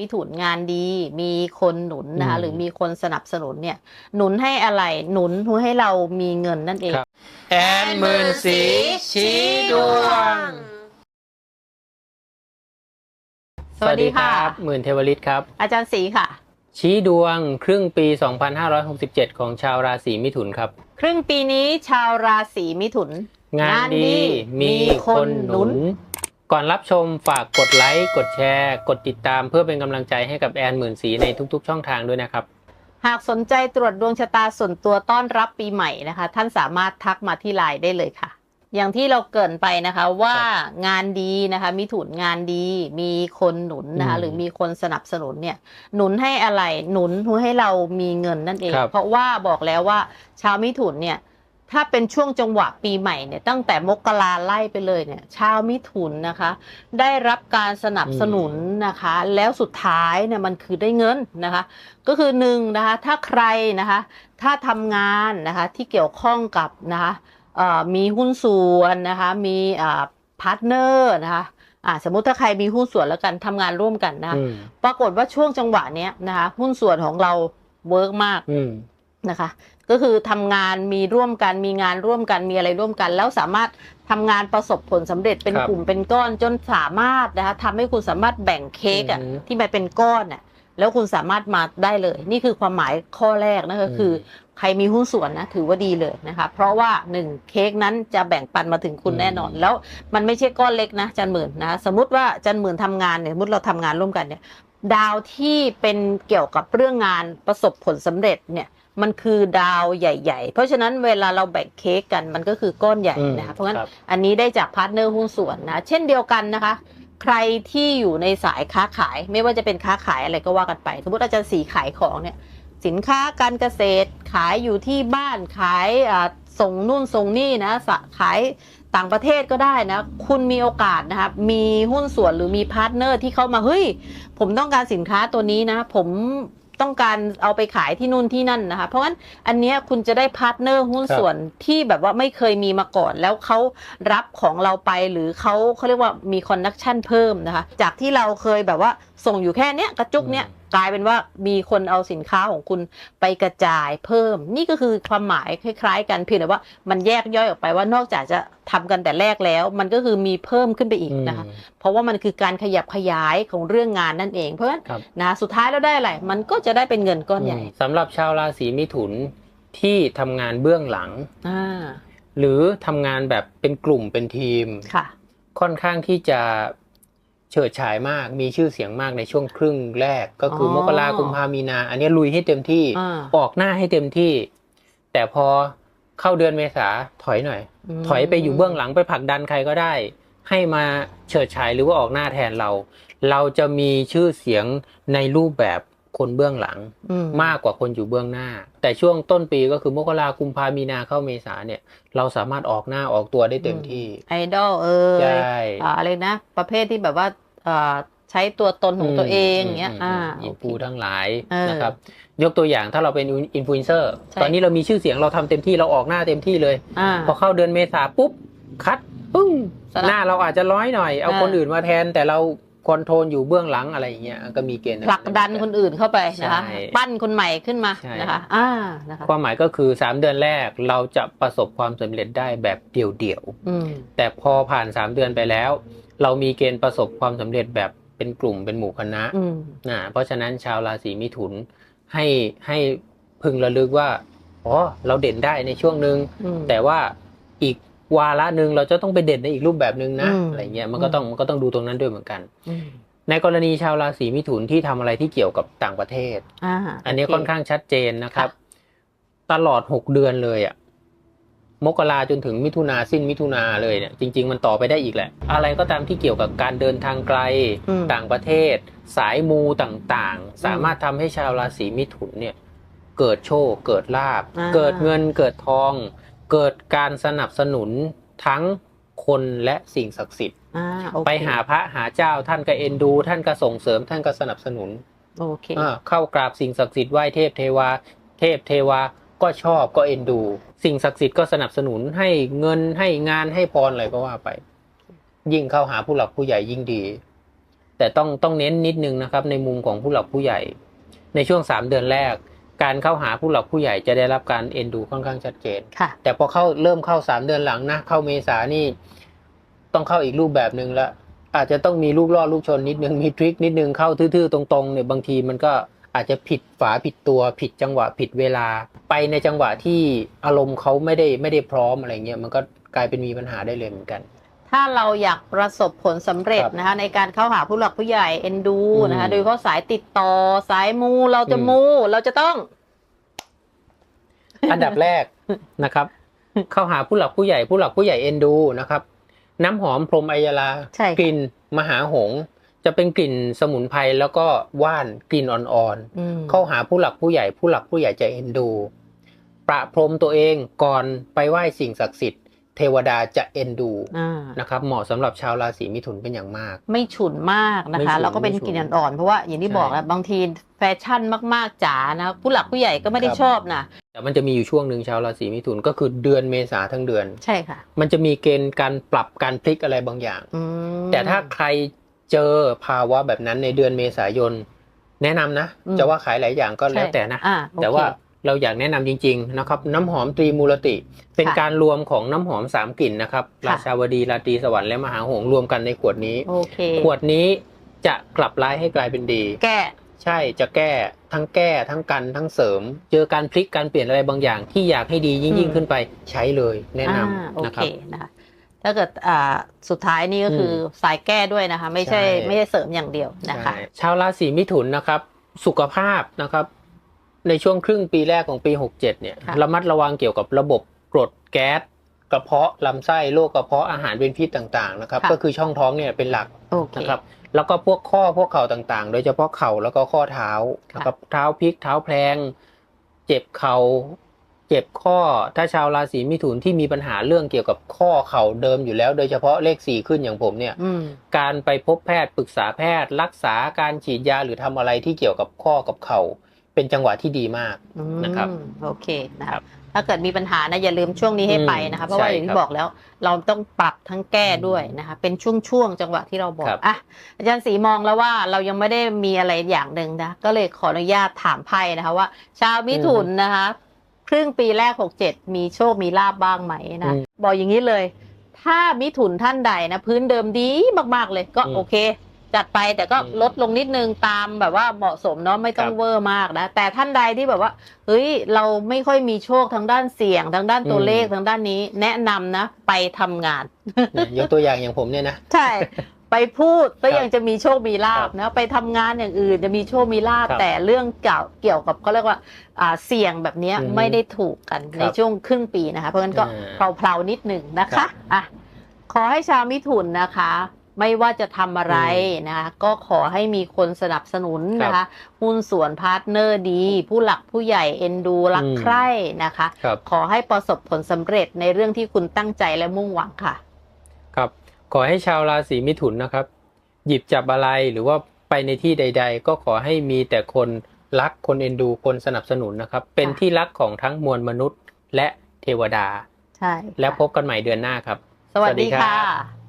มีถุนงานดี มีคนหนุนนะคะอืมหรือมีคนสนับสนุนเนี่ย หนุนให้อะไรหนุนให้เรามีเงินนั่นเองครับแอนหมื่นสีชี้ดวง สวัสดีค่ะ หมื่นเทวฤทธิ์ครับ อาจารย์ศรีค่ะ ชี้ดวงครึ่งปี 2567 ของชาวราศีมิถุนครับ ครึ่งปีนี้ชาวราศีมิถุน งานดีมีคนหนุน ก่อนรับชมฝากกดไลค์กดแชร์ กดติดตามเพื่อเป็นกำลังใจให้กับแอนหมื่นสีในทุกๆ ช่องทางด้วยนะครับ หากสนใจตรวจดวงชะตาส่วนตัวต้อนรับปีใหม่นะคะ ท่านสามารถทักมาที่ไลน์ได้เลยค่ะ อย่างที่เราเกรินไปนะคะว่างานดีนะคะ มีถุนงานดี มีคนหนุนนะคะอืมหรือมีคนสนับสนุนเนี่ย หนุนให้อะไรหนุนให้เรามีเงินนั่นเอง ครับ เพราะว่าบอกแล้วว่าชาวมิถุนเนี่ย ถ้าเป็นช่วงจังหวะปีใหม่เนี่ยตั้งแต่มกราไล่ไปเลยเนี่ยชาวมิถุนนะคะ ได้รับการสนับสนุนนะคะ แล้วสุดท้ายเนี่ยมันคือได้เงินนะคะ ก็คือหนึ่งนะคะถ้าใครนะคะ ถ้าทำงานนะคะที่เกี่ยวข้องกับนะคะเอ่อมีหุ้นส่วนนะคะมีพาร์ทเนอร์นะคะอ่าสมมุติถ้าใครมีหุ้นส่วนแล้วกันทำงานร่วมกันนะคะอืมปรากฏว่าช่วงจังหวะเนี้ยนะคะหุ้นส่วนของเราเวิร์กมากอืมนะคะ ก็คือทำงานมีร่วมกันมีงานร่วมกันมีอะไรร่วมกัน แล้วสามารถทำงานประสบผลสำเร็จเป็นครับกลุ่มเป็นก้อนจนสามารถนะคะทำให้คุณสามารถแบ่งเค้กอะอืมที่มันเป็นก้อนอะแล้วคุณสามารถมาได้เลย นี่คือความหมายข้อแรกนะก็คือ ใครมีหุ้นส่วนนะถือว่าดีเลยนะคะเพราะว่าหนึ่งเค้กนั้นจะแบ่งปันมาถึงคุณอืมแน่นอน แล้วมันไม่ใช่ก้อนเล็กนะจันหมื่นนะสมมติว่าจันหมื่นทำงานเนี่ยสมมติเราทำงานร่วมกันเนี่ยดาวที่เป็นเกี่ยวกับเรื่องงานประสบผลสำเร็จเนี่ย มันคือดาวใหญ่ ๆ เพราะฉะนั้นเวลาเราแบ่งเค้กกันมันก็คือก้อนใหญ่อืมนะคะเพราะงั้นครับอันนี้ได้จากพาร์ทเนอร์หุ้นส่วนนะ เช่นเดียวกันนะคะ ใครที่อยู่ในสายค้าขาย ไม่ว่าจะเป็นค้าขายอะไรก็ว่ากันไป สมมติอาจารย์สีขายของเนี่ย สินค้าการเกษตรขายอยู่ที่บ้านขายอ่าส่งนู่นส่งนี่นะสะขายต่างประเทศก็ได้นะ คุณมีโอกาสนะครับ มีหุ้นส่วนหรือมีพาร์ทเนอร์ที่เข้ามา เฮ้ย ผมต้องการสินค้าตัวนี้นะ ผม ต้องการเอาไปขายที่นู่นที่นั่นนะคะ เพราะงั้นอันเนี้ยคุณจะได้พาร์ทเนอร์หุ้นส่วนที่แบบว่าไม่เคยมีมาก่อน แล้วเขารับของเราไปหรือเขาเขาเรียกว่ามีคอนเนคชันเพิ่มนะคะ จากที่เราเคยแบบว่าส่งอยู่แค่เนี้ยกระจุกเนี้ย กลายเป็นว่ามีคนเอาสินค้าของคุณไปกระจายเพิ่ม นี่ก็คือความหมายคล้าย ๆ กันเพียงแต่ว่ามันแยกย่อยออกไปว่านอกจากจะทำกันแต่แรกแล้ว มันก็คือมีเพิ่มขึ้นไปอีกนะคะอืมเพราะว่ามันคือการขยับขยายของเรื่องงานนั่นเอง เพราะฉะนั้นครับนะสุดท้ายแล้วได้อะไรมันก็จะได้เป็นเงินก้อนใหญ่อืมสำหรับชาวราศีมิถุนที่ทำงานเบื้องหลังอ่าหรือทำงานแบบเป็นกลุ่มเป็นทีมค่ะ ค่อนข้างที่จะ เฉิดฉายมากมีชื่อเสียงมากในช่วงครึ่งแรกก็คือออมกรากุมภามีนา อันนี้ลุยให้เต็มที่อ่า ออกหน้าให้เต็มที่ แต่พอเข้าเดือนเมษาถอยหน่อยมถอยไปอยู่เบื้องหลังไปผลักดันใครก็ได้ ให้มาเฉิดฉายหรือว่าออกหน้าแทนเรา เราจะมีชื่อเสียงในรูปแบบ คนเบื้องหลังอืมากกว่าคนอยู่เบื้องหน้า แต่ช่วงต้นปีก็คือมกรากุมภามีนาเข้าเมษาเนี่ย เราสามารถออกหน้าออกตัวได้เต็มที่ไอดอลเออใช่อ่าอะไรนะ ประเภทที่แบบว่าอ่าใช้ตัวตนของตัวเองอย่างเงี้ยอ่าอินโอเคฟูทั้งหลายเออนะครับ ยกตัวอย่างถ้าเราเป็นอินฟลูเอนเซอร์ใช่ตอนนี้เรามีชื่อเสียงเราทำเต็มที่เราออกหน้าเต็มที่เลยอ่าพอเข้าเดือนเมษาปุ๊บคัดปึ้งสลับหน้าเราอาจจะร้อยหน่อย เอาอ่าคนอื่นมาแทนแต่เรา คอนโทรลอยู่เบื้องหลังอะไรอย่างเงี้ยก็มีเกณฑ์ผลักดันคนอื่นเข้าไปนะคะใช่ปั้นคนใหม่ขึ้นมาใช่นะคะอ่านะคะความหมายก็คือ 3 เดือนแรกเราจะประสบความสำเร็จได้แบบเดี่ยวอืมๆแต่พอผ่าน 3 เดือนไปแล้ว เรามีเกณฑ์ประสบความสำเร็จแบบเป็นกลุ่มเป็นหมู่คณะอืมนะเพราะฉะนั้นชาวราศีมิถุนให้ให้พึงระลึกว่าอ๋อเราเด่นได้ในช่วงหนึ่งอืมแต่ว่าอีก วาระหนึ่งเราจะต้องไปเด่นในอีกรูปแบบหนึ่งนะอืมอะไรเงี้ยมันก็ต้องมันก็ต้องดูตรงนั้นด้วยเหมือนกันอืมในกรณีชาวราศีมิถุนที่ทำอะไรที่เกี่ยวกับต่างประเทศอ่าอันนี้โเค่อนข้างชัดเจนนะครับค่ะตลอดหกเดือนเลยอะมกราจนถึงมิถุนาสิ้นมิถุนาเลยเนี่ยจริง ๆ มันต่อไปได้อีกแหละ อะไรก็ตามที่เกี่ยวกับการเดินทางไกลอืมต่างประเทศ สายมูต่างๆ สามารถทำให้ชาวราศีมิถุนเนี่ย เกิดโชค เกิดลาบอ่าเกิดเงินเกิดทอง เกิดการสนับสนุนทั้งคนและสิ่งศักดิ์สิทธิ์อ่าโอเคไปหาพระหาเจ้าท่านก็เอ็นดู ท่านก็ส่งเสริมท่านก็สนับสนุนโอเคอ่าเข้ากราบสิ่งศักดิ์สิทธิ์ไหว้เทพเทวา เทพเทวาก็ชอบก็เอ็นดู สิ่งศักดิ์สิทธิ์ก็สนับสนุนให้เงินให้งานให้พรอะไรก็ว่าไป ยิ่งเข้าหาผู้หลักผู้ใหญ่ยิ่งดีแแต่ต้องต้องเน้นนิดนึงนะครับ ในมุมของผู้หลักผู้ใหญ่ ในช่วงสามเดือนแรก การเข้าหาผู้หลักผู้ใหญ่จะได้รับการเอ็นดูค่อนข้างชัดเจนค่ะแต่พอเข้าเริ่มเข้าสามเดือนหลังนะเข้าเมษานี่ต้องเข้าอีกรูปแบบหนึ่งละอาจจะต้องมีลูกล่อลูกชนนิดนึงมีทริคนิดนึงเข้าทื่อๆตรงๆเนี่ยบางทีมันก็อาจจะผิดฝาผิดตัวผิดจังหวะผิดเวลา ไปในจังหวะที่อารมณ์เขาไม่ได้ไม่ได้พร้อมอะไรเงี้ยมันก็กลายเป็นมีปัญหาได้เลยเหมือนกัน ถ้าเราอยากประสบผลสำเร็จครับนะคะ ในการเข้าหาผู้หลักผู้ใหญ่เอ็นดูอืมนะคะ โดยเฉพาะสายติดต่อสายมูเราจะอืมมู เราจะต้อง อันดับแรกนะครับ เข้าหาผู้หลักผู้ใหญ่ ผู้หลักผู้ใหญ่เอ็นดูนะครับ น้ำหอมพรหมอัยราใช่ค่ะกลิ่นมหาหงส์จะเป็นกลิ่นสมุนไพรแล้วก็ว่านกลิ่นอ่อนอืมๆเข้าหาผู้หลักผู้ใหญ่ ผู้หลักผู้ใหญ่จะเอ็นดู ประพรมตัวเองก่อนไปไหว้สิ่งศักดิ์สิทธิ์ เทวดาจะเอ็นดูอ่านะครับเหมาะสำหรับชาวราศีมิถุนเป็นอย่างมาก ไม่ฉุนมากนะไม่คะฉุนแล้วก็เป็นไม่ฉุนกลิ่นอ่อนๆเพราะว่าอย่างที่ใช่บอกแล้วบางทีแฟชั่นมากๆจ๋านะผู้หลักผู้ใหญ่ก็ไม่ได้ครับชอบนะแต่มันจะมีอยู่ช่วงหนึ่งชาวราศีมิถุนก็คือเดือนเมษาทั้งเดือน ใช่ค่ะ มันจะมีเกณฑ์การปรับการพลิกอะไรบางอย่างอืมแต่ถ้าใครเจอภาวะแบบนั้นในเดือนเมษายน แนะนำนะอืมจะว่าขายหลายอย่างก็แล้วใช่แต่นะอ่าโอเคแต่ว่า เราอยากแนะนำจริงๆนะครับน้ำหอมตรีมูลติ เป็นค่ะการรวมของน้ำหอมสามกลิ่นนะครับค่ะราชาวดีราตรีสวรรค์และมหาหงส์รวมกันในขวดนี้โอเคขวดนี้จะกลับร้ายให้กลายเป็นดี แก้ ใช่จะแก้ทั้งแก้ทั้งกันทั้งเสริม เจอการพลิกการเปลี่ยนอะไรบางอย่าง ที่อยากให้ดียิ่งอืมยิ่งขึ้นไปใช้เลยแนะนอ่าโอำนะคเครับนะคะถ้าเกิดอ่าสุดท้ายนี่ก็คืออสายแก้ด้วยนะคะ ไม่ใช่ใช่ไม่ใช่เสริมอย่างเดียวนะคะใช่ชาวราศีมิถุนนะครับ สุขภาพนะครับ ในช่วงครึ่งปีแรกของปี 67 เนี่ยค่ะระมัดระวังเกี่ยวกับระบบกรดแก๊สกระเพาะลำไส้โรคกระเพาะอาหารเป็นพิษต่างๆนะครับก็คือช่องท้องเนี่ยเป็นหลักโอเคนะครับแล้วก็พวกข้อพวกเข่าต่างๆ โดยเฉพาะเข่าแล้วก็ข้อเท้าค่ะนะครับเท้าพลิกเท้าแพลง เจ็บเข่าเจ็บข้อถ้าชาวราศีมิถุนที่มีปัญหาเรื่องเกี่ยวกับข้อเข่าเดิมอยู่แล้ว โดยเฉพาะเลขสี่ขึ้นอย่างผมเนี่ยอืมการไปพบแพทย์ปรึกษาแพทย์ รักษาการฉีดยาหรือทำอะไรที่เกี่ยวกับข้อกับเข่า เป็นจังหวะที่ดีมากอืมนะครับโอเคนะคครัรับบถ้าเกิดมีปัญหานะอย่าลืมช่วงนี้ให้ไปนะคะอืมเพราะว่าใช่อย่างครัที่บบอกแล้ว เราต้องปรับทั้งแก้ด้วยนะคะเป็นช่วงๆจังหวะที่เราบอกครับอะอาจารย์สีมองแล้วว่าเรายังไม่ได้มีอะไรอย่างหนึ่งนะก็เลยขออนุญาตถามไพ่นะคะว่า ชาวมิถุนนะคะครึ่งปีแรก 67 มีโชคมีลาบบ้างไหมนะอืมบอกอย่างนี้เลย ถ้ามิถุนท่านใดนะพื้นเดิมดีมากๆเลยก็อืมโอเค จัดไปแต่ก็อืมลดลงนิดนึงตามแบบว่าเหมาะสมเนาะไม่ต้องครับเวอร์มากนะ แต่ท่านใดที่แบบว่าเฮ้ยเราไม่ค่อยมีโชคทางด้านเสี่ยงทางด้านตัวอืมเลขทางด้านนี้ แนะนำนะ ไปทำงานนะยกตัวอย่างอย่างผมเนี่ยนะใช่ไปพูดก็ครับยังจะมีโชคมีลาครับบนะไปทำงานอย่างอื่นจะมีโชคมีลาบครับแต่เรื่องเกี่ยวเกี่ยวกับเขาเรียกว่าอ่าเสี่ยงแบบเนี้ยอืมไม่ได้ถูกกันครับในช่วงครึ่งปีนะคะ เพราะฉะนั้นก็อ่าเพลาๆนิดหนึ่งนะครัคะบอะขอให้ชาวมิถุนนะคะ ไม่ว่าจะทำอะไรนะคะก็ขอให้มีคนสนับสนุนนะคะหุ้นส่วนพาร์ทเนอร์ดี ผู้หลักผู้ใหญ่เอ็นดูรักอืมใคร่นะคะครับขอให้ประสบผลสำเร็จในเรื่องที่คุณตั้งใจและมุ่งหวังค่ะ ครับ ขอให้ชาวราศีมิถุนนะครับ หยิบจับอะไรหรือว่าไปในที่ใด ๆ ก็ขอให้มีแต่คนรักคนเอ็นดูคนสนับสนุนนะครับ เป็นที่รักของทั้งมวลมนุษย์และเทวดา ใช่ แล้วพบกันใหม่เดือนหน้าครับ สวัสดีสวัสดีครัค่ะบ